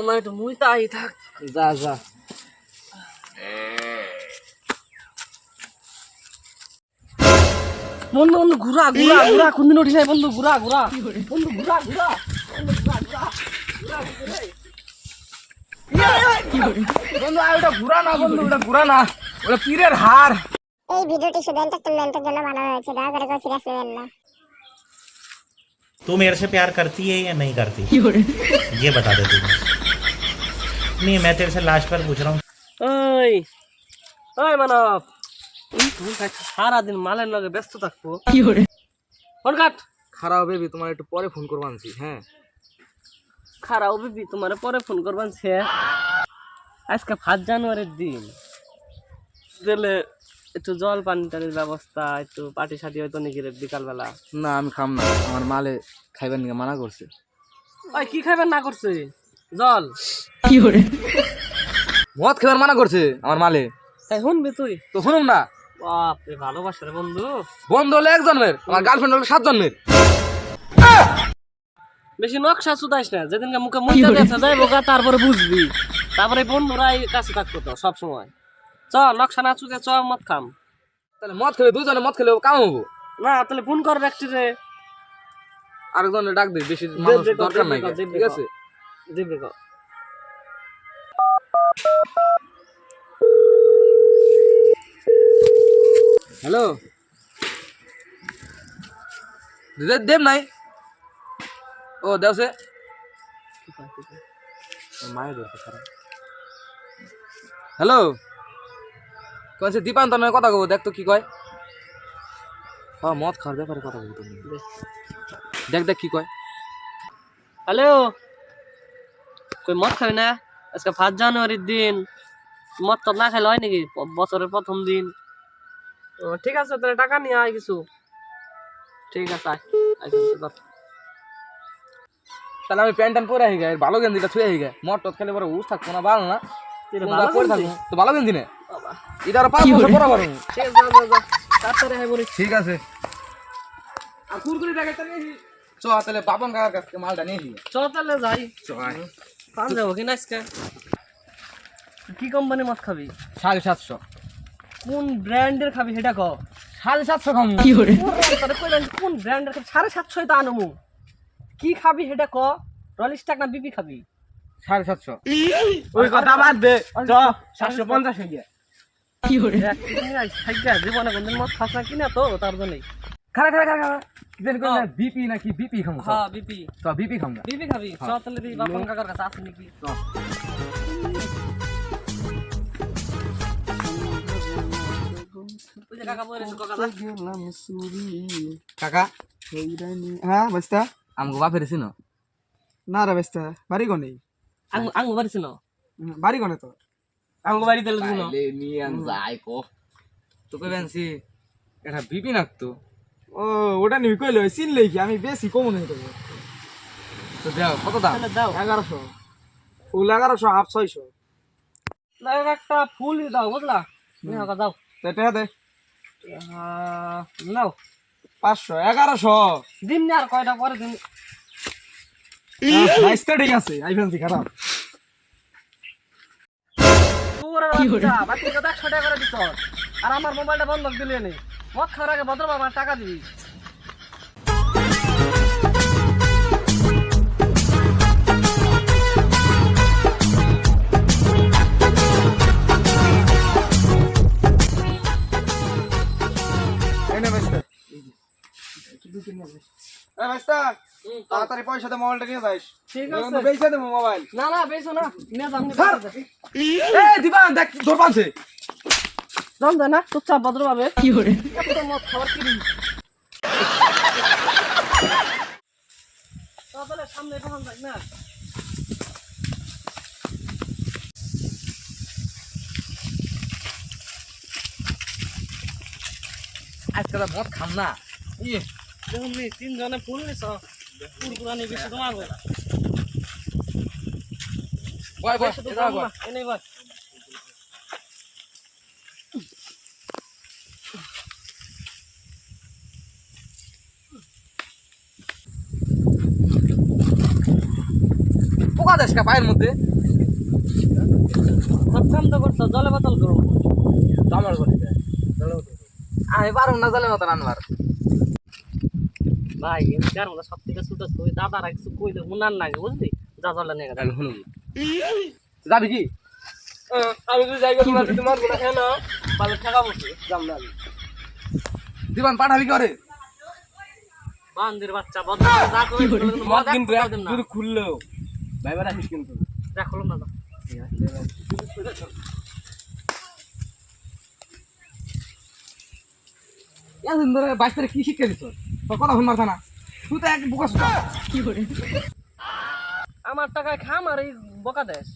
আমার একটু মুই তাই থাক যা যা বন্ধু বন্ধু ঘুরা ঘুরা ঘুরা কোনদিন উঠি নাই বন্ধু ঘুরা ঘুরা বন্ধু ঘুরা ঘুরা বন্ধু আর ওটা ঘুরা না বন্ধু ওটা ঘুরা না ওটা পীরের হার এই ভিডিওটি শুধু এন্টারটেনমেন্টের জন্য বানানো হয়েছে দয়া করে কেউ সিরিয়াস নেবেন না तू मेरे से प्यार करती है या नहीं करती ये बता दे तू नहीं मैं तेरे से लास्ट पर पूछ रहा हूँ ওই ওই মানব তুমি কাছে সারাদিন মালের লগে ব্যস্ত থাকবো ফোন কাট খারাপ বেবি তোমার একটু পরে ফোন করবো আনছি হ্যাঁ খারাপ বিবি তোমার পরে ফোন করবান সে আজকে ফার্স্ট জানুয়ারির দিন দিলে একটু জল পানি টানির ব্যবস্থা একটু পাটি সাটি হয়তো নাকি রে বিকালবেলা না আমি খাম না আমার মালে খাইবার নিয়ে মানা করছে ওই কি খাবেন না করছে জল। মদ খাইবার মানা করছে আমার মালে। তাই শুনবি তুই? তো শুনুন না। বাপরে ভালোবাসা রে বন্ধু। বন্ধু হলে এক জন্মের আমার গার্লফ্রেন্ড হলে সাত জন্মের। বেশি নকশা সুদাইস না যেদিনকে মুখে মুখে দেখা যায় বোকা তারপরে বুঝবি। তারপরে বন্ধুরাই কাছে থাকতো তো সব সময়। চ নকশা না চুকে চ মত খাম। তাহলে মদ খেলে দুজনে মদ খেলে কাম হব? না তাহলে ফোন কর ব্যক্তি রে আরেকজনের ডাক দিই বেশি মানুষ দরকার নাই ঠিক আছে? দিবি কর হ্যালো দেব নাই ও দেওসে মায়ের ধরছে খারাপ হ্যালো কয়েছে দীপান্তর নয় কথা কবো দেখ তো কি কয়। হ্যাঁ মদ খাওয়ার ব্যাপারে কথা বলতো দেখ দেখ কি কয়। হ্যালো? কই মদ খাবি না? আজকে ফার্স্ট জানুয়ারির দিন। মদ তো না খাইলে হয় নাকি? বছরের প্রথম দিন। ঠিক আছে তাহলে টাকা নিয়ে আয় কিছু। ঠিক আছে। তাহলে আমি প্যান্ট ট্যান্ট পরে আহি গায়ে ভালো গেঞ্জিটা ছুঁয়ে আহি গায়ে মদ টদ খেলে পরে উস থাকব না ভালো না? তো ভালো গেঞ্জি নে। এটা আরও পাঁচ বছর পরে পারব ঠিক আছে আর কুরকুরি প্যাকেটটা নিয়ে চ তাহলে বাপন কাকার কাছ থেকে মালটা নিয়ে চল তাহলে যাই। চ। পান যাব কিনা আজকে? কি কোম্পানি মদ খাবি? সাড়ে সাতশো। কোন ব্র্যান্ডের খাবি সেটা কর সাড়ে সাতশো তোরে কইলাম যে কোন ব্র্যান্ডের খাবি? সাড়ে সাতশোই তো আনমু। কি খাবি সেটা ক রলিশ টাকা না বিপি খাবি? সাড়ে সাতশো। ওই কথা বাদ দে। চ সাতশো। পঞ্চাশ হয়ে গিয়ে। আইস থাইকা জীবনে কোনদিন মদ খাস না কিনা তো তার জন্যই। খারা খারা খারা কিদেন কই না বিপি নাকি বিপি খাম? হ্যাঁ বিপি তো বিপি খাম না। বিপি খাবি। চ তাহলে দিই বাপন কাকার কাছে আছে নাকি? কাকা হ্যাঁ বেস্তা আমগো বাপের ছিল না রে বেস্তা বাড়ি গনে আঙ্গু আঙ্গু বাড়িছে না বাড়ি তো আঙ্গু বাড়ি তেলে দিন নিয়ান যাই কো। তো কই বেনছি। এটা বিপি নাকতো ও ওটা নিবি কইলে চিনলেই কি আমি বেশি কম নেই তো তো দাও কত দাম? দাও। এগারোশো। ফুল এগারোশো হাফ ছয়শো। দাও একটা ফুল দাও বুঝলা? যাও এটা দে নাও। পাঁচশো এগারোশো। দিন না আর কয়টা পরে দিন তো ঠিক আছে। আই ফেলছি খারাপ। তোর বাচ্চা বাচ্চা একশো টাকা করে দিত আর আমার মোবাইলটা বন্ধক দিলে নি মদ খাওয়ার আগে ভদ্র আমার টাকা দিবি। তাড়াতাড়ি পয়সা দে মোবাইলটা নিয়ে যাইস ঠিক আছে। বেচে দেবো মোবাইল। না না বেশো না। নিয়ে দিবা দেখ তোর পানছে। জান না চুপচাপ ভদ্রভাবে কি করে মদ খাওয়ার কি তাহলে সামনে কখন যাক না আজকে তো মদ খাম না ইয়ে তিনজনে ফুল নিছ কুরকুরানি বেশি তোমার বয় বয় এটা বয় যাস কা পায়ের মধ্যে। সব করছ জলে বোতল করো। আমার করে। আমি পারুম না জালে মতন আনবার। ভাই যার মতো সব থেকে ছোট তুই দাদারা কিছু কই দে নাগে বুঝলি? যা জলে নিয়ে গেছে। শুনুন যাবি কি? আমি যদি তোমরা যদি মারবো না কেন ভালো ঠেকা বসে যাম না দিবান পাঠাবি করে বান্দির বাচ্চা বদলা যা কিন্তু খুললো ভাইবার আসিস কিন্তু। দেখো না এতদিন ধরে বাইশ তারিখ কি শিক্ষা দিত তোর কথা শুনবার না। তুই তো এক বোকা সুতা আমার টাকায় খাম আর এই বোকা দেশ।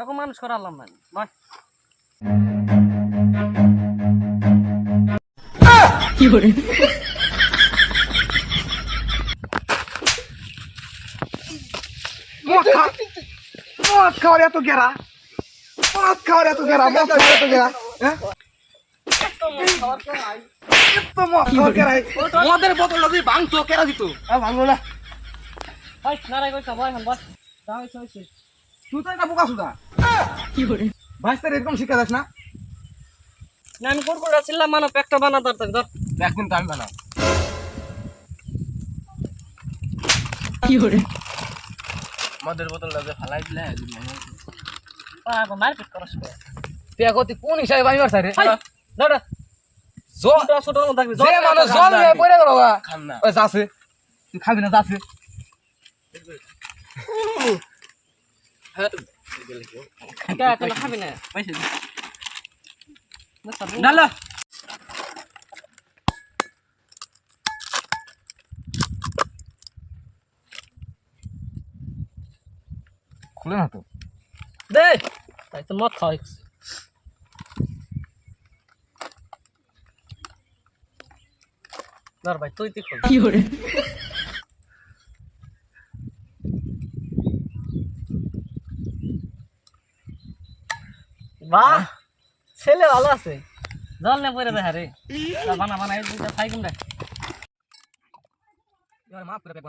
এখন মানুষ করালাম না কি মদ খা মদ খাওয়ার এত গেরা? মদ খাওয়ার এত গেরা মদ খাওয়ার এত গেরা হ্যাঁ? গেরা মদের বোতলটা তুই ভাঙতো কেরা দিত ভাঙলো না। ভাই নারাই কইছা ভাই হান বস। দাও হইছে হইছে। তুই তো একটা বোকা সুতা? বাইশ তারিখ এরকম শিক্ষা দিস না? না আমি কুরকুরা ছিলাম মানো পেকটা বানা ধর। ধর তো আমি বানাও মদের বোতলটা যে ফালাই দিলে মারপিট করস তুই কত কোন হিসাবে বানিবার স্যার না না। জল ছোট ছোট থাকবি। যে মানুষ জল পড়ে গেল গা না। ওই যাচ্ছে তুই খাবি না যাচ্ছে খাবি না? ডালা খুলে না তো? দে তাই তো মদ খাওয়াই ধর ভাই তুই তুই খোল। বাহ ছেলে ভালো আছে। জল নে পরে দেখা রে। যা বানা বানা এই দুইটা খাই কোনটা? মাফ করে দেখো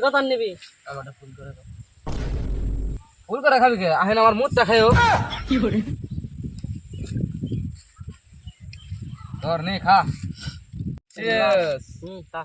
তুই কত নিবি। আমারটা ফুল করে দাও। ফুল করে খাবি কে? আহেন আমার মুখটা খাইও। ধর নে খা। Cheers. হুম তা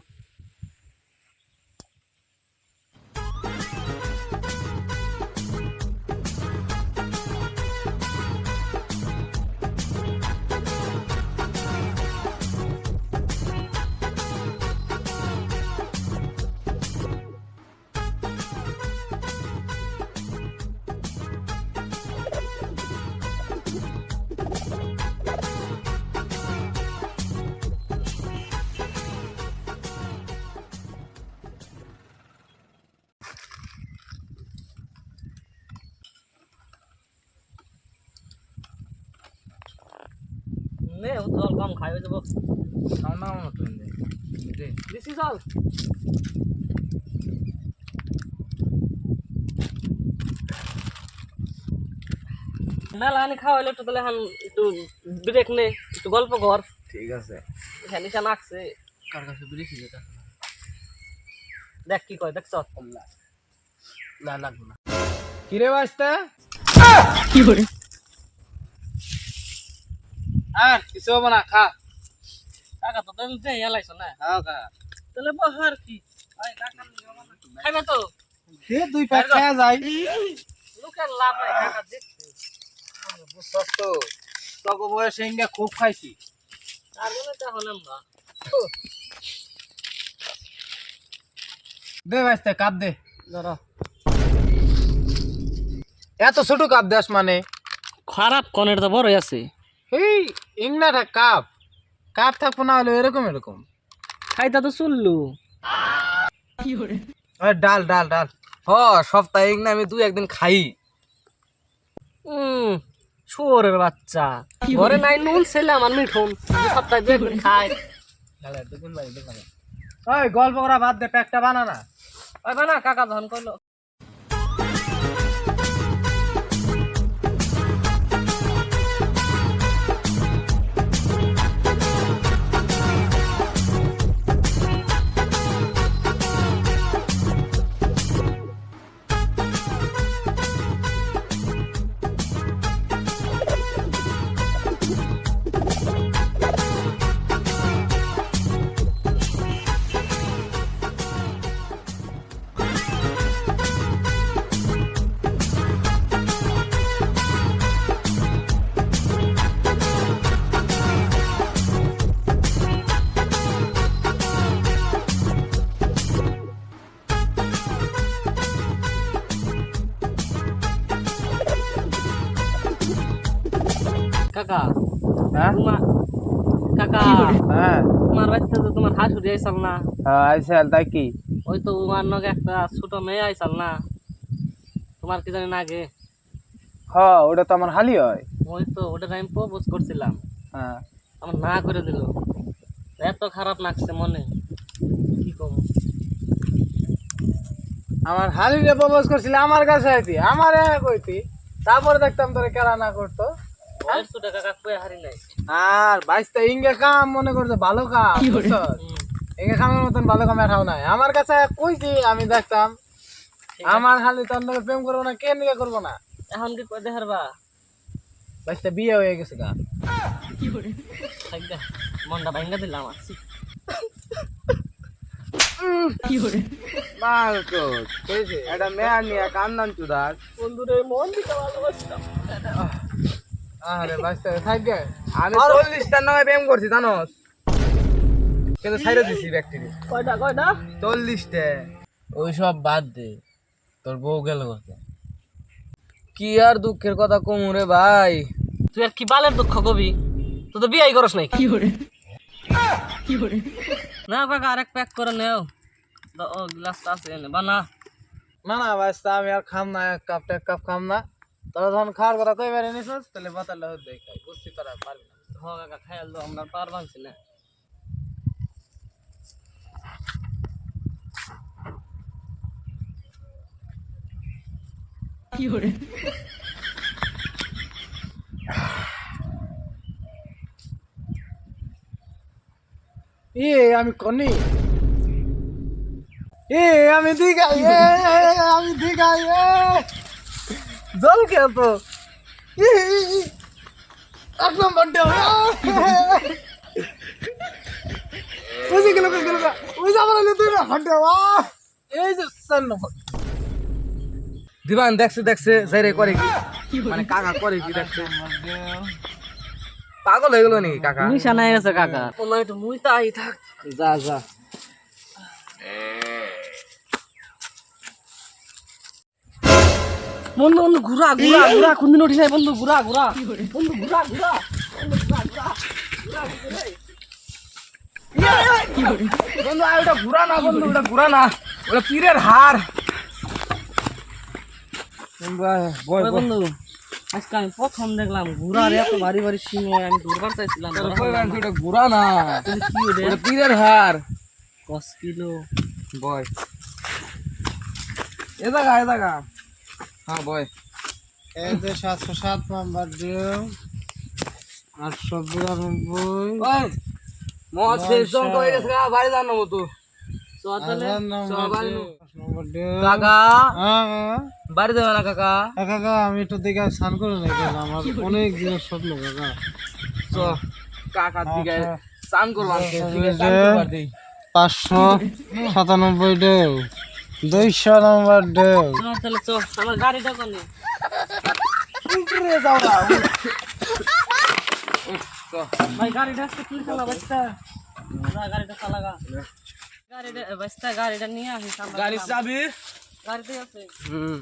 নে ও জল কম খাই হয়ে যাব খাও না মতো দে বেশি জল। মেলা আনি খাওয়া হইলে একটু তাহলে এখন একটু ব্রেক নে একটু গল্প কর। ঠিক আছে। এখানে এসে নাকছে। কার কাছে বেরিয়েছি যেটা দেখ কি কয় দেখ দেখছ না লাগবে না। কিরে বাস্তা আর কিছু হব না খা। টাকা তো তাহলে দেই এলাইছ না? খাও খা। তাহলে বহার কি? না। খাইবে তো? সে দুই প্যাক খাওয়া যায়। লোকের লাভ নাই বুঝছস তো তক বয়সে ইন্ডিয়া খুব খাইছি। তার জন্য তো এখন আমরা। দে বাস্তা কাপ দে ধরো এত ছোট কাপ দেশ মানে? খারাপ কনের তো বড়ই আছে। এই ইংনাটা কাপ কাপ থাকব না হলে এরকম এরকম। খাইতা তো চললু। ডাল ডাল ডাল। হ সপ্তাহে না আমি দুই একদিন খাই। হুম শুয়োরের বাচ্চা। ঘরে নাই নুন ছেলে আমার মিঠুন। সপ্তাহে দু একদিন খায় ওই গল্প করা বাদ দে প্যাকটা বানা না। ওই না কাকা ধন করল কাকা? হ্যাঁ? কাকা হ্যাঁ। তোমার বাচ্চা তো তোমার হাসুরি আইসাল না। আইসাল তাই কি? ওই তো তোমার নগে একটা ছোট মেয়ে আইসাল না। তোমার কি জানি না আগে ওটা তো আমার হালি হয়। ওই তো ওটা আমি প্রপোজ করছিলাম। হ্যাঁ। আমার না করে দিল। এত খারাপ লাগছে মনে। কি আমার হালিরে প্রপোজ করছিল আমার কাছে আইতি আমার কইতি। তারপরে দেখতাম তোরে কেরা না করতো। আর বাইশটা ইঙ্গে কাম মনে করছে ভালো কাম? ইঙ্গে কামের মতন ভালো কাম এটাও নাই। আমার কাছে কইছি আমি দেখতাম আমার খালি তোর প্রেম করব না কে নিয়ে করব না? এখন কি কই দেখারবা বাইশটা বিয়ে হয়ে গেছে গা। মনটা ভাঙ্গা দিলাম কইছে এটা মেয়ার নিয়ে কান্দান চুদার। বন্ধুরে মন দিতে ভালোবাসতাম। আরে আমি নামে করছি জানোস? কিন্তু ছাইরে দিছি ব্যক্তিরে কয়টা কয়টা? চল্লিশটা। ওই সব বাদ দে তোর বউ গেল কি আর দুঃখের কথা কমু রে ভাই? তুই আর কি বালের দুঃখ কবি? তুই তো বিয়াই করস নাই। কি করে না কাকা আরেক প্যাক করে নেও। ও গ্লাসটা আছে এনে বানা। না না বাইশটা আমি আর খাম না এক কাপ এক কাপ খাম না। তোরা যখন খাওয়ার কথা কই বেড়ে নিছিস তাহলে বাতালে হতে খাই। বুঝছি তোরা পারবি না। হ কাকা খাইয়াল দো আমরা পার ভাঙছি না। এ আমি কনি। এ আমি দিঘাই এ আমি দিঘাই এ। জল কে তো এক নম্বর বুঝে গেল বুঝে গেল ওই যাবার তুই না হাঁটে এই যে চার নম্বর। দিবান দেখছে দেখছে যাইরে করে কি? মানে কাকা করে কি দেখছে? পাগল হয়ে গেল নাকি কাকা? নিশা নাই গেছে কাকা। মনে একটু মুই তো আই থাক। যা যা। বন্ধু বন্ধু ঘুরা ঘুরা ঘুরা কোনদিন নাই বন্ধু ঘুরা ঘুরা। বন্ধু ঘুরা ঘুরা বন্ধু আর ওটা ঘুরা না বন্ধু ওটা ঘুরা না ওটা পীরের হার ওই বন্ধু আজকে আমি প্রথম দেখলাম ঘুরার এত ভারী ভারী সিংহ আমি দূরবার চাইছিলাম ওটা ঘুরা না। ওটা পীরের হার দশ কিলো। বয়। এ জায়গা এ জায়গা। হ্যাঁ বয়। এই যে সাতশো সাত নাম্বার ডিউ। আটশো বিরানব্বই। শেষ জন হয়ে গেছে বাড়ি তো হ্যাঁ। বাড়ি যাবে না কাকা। কাকা আমি একটু দেখে স্নান করে নেই কাকা আমার অনেক দিনের স্বপ্ন কাকা। চ কাকা দিকে পাঁচশো সাতানব্বই ডেউ। দুইশো নম্বর ডেউ তাহলে চ আমার গাড়িটা কোনে ভাই গাড়িটা তুই চালা বাচ্চা। গাড়িটা চালাগা গাড়িটা বাচ্চা গাড়িটা নিয়ে আসিস আমরা গাড়ি গেলাম। চাবি? গাড়িতে আছে। হুম।